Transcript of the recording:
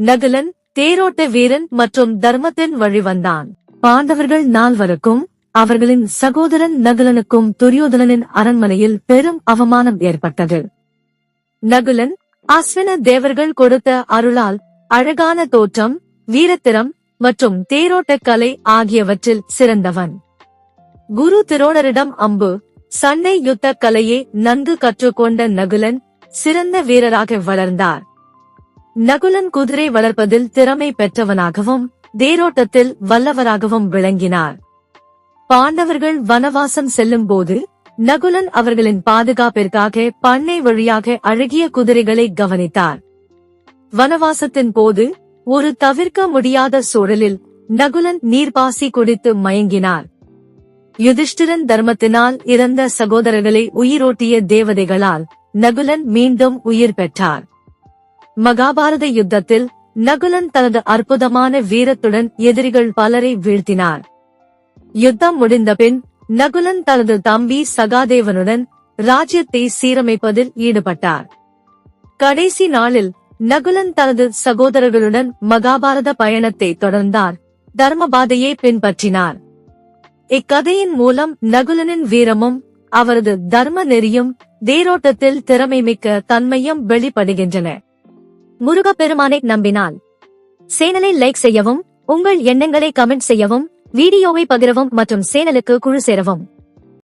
நகுலன் தேரோட்ட வீரன் மற்றும் தர்மத்தின் வழிவந்தான். பாண்டவர்கள் நால்வருக்கும் அவர்களின் சகோதரன் நகுலனுக்கும் துரியோதனனின் அரண்மனையில் பெரும் அவமானம் ஏற்பட்டது. நகுலன் அஸ்வின தேவர்கள் கொடுத்த அருளால் அழகான தோற்றம் வீரத்திறம் மற்றும் தேரோட்டக் கலை ஆகியவற்றில் சிறந்தவன். குரு திரோணரிடம் அம்பு சண்டை யுத்த கலையை நன்கு கற்றுக்கொண்ட நகுலன் சிறந்த வீரராக வளர்ந்தார். நகுலன் குதிரை வளர்ப்பதில் திறமை பெற்றவனாகவும் தேரோட்டத்தில் வல்லவராகவும் விளங்கினார். பாண்டவர்கள் வனவாசம் செல்லும்போது நகுலன் அவர்களின் பாதுகாப்பிற்காக பண்ணை வழியாக அழகிய குதிரைகளை கவனித்தார். வனவாசத்தின் போது ஒரு தவிர்க்க முடியாத சூழலில் நகுலன் நீர்ப்பாசி குடித்து மயங்கினார். யுதிஷ்டிரன் தர்மத்தினால் இறந்த சகோதரர்களை உயிரோட்டிய தேவதைகளால் நகுலன் மீண்டும் உயிர் பெற்றார். மகாபாரத யுத்தத்தில் நகுலன் தனது அற்புதமான வீரத்துடன் எதிரிகள் பலரை வீழ்த்தினார். யுத்தம் முடிந்தபின் நகுலன் தனது தம்பி சகாதேவனுடன் ராஜ்யத்தை சீரமைப்பதில் ஈடுபட்டார். கடைசி நாளில் நகுலன் தனது சகோதரர்களுடன் மகாபாரத பயணத்தை தொடர்ந்தார் தர்மபாதையை பின்பற்றினார். இக்கதையின் மூலம் நகுலனின் வீரமும் அவரது தர்ம நெறியும் தேரோட்டத்தில் திறமைமிக்க தன்மையும் வெளிப்படுகின்றன. முருகப்பெருமானை நம்பினால். சேனலை லைக் செய்யவும் உங்கள் எண்ணங்களை கமெண்ட் செய்யவும் வீடியோவை பகிரவும் மற்றும் சேனலுக்கு குழு சேரவும்.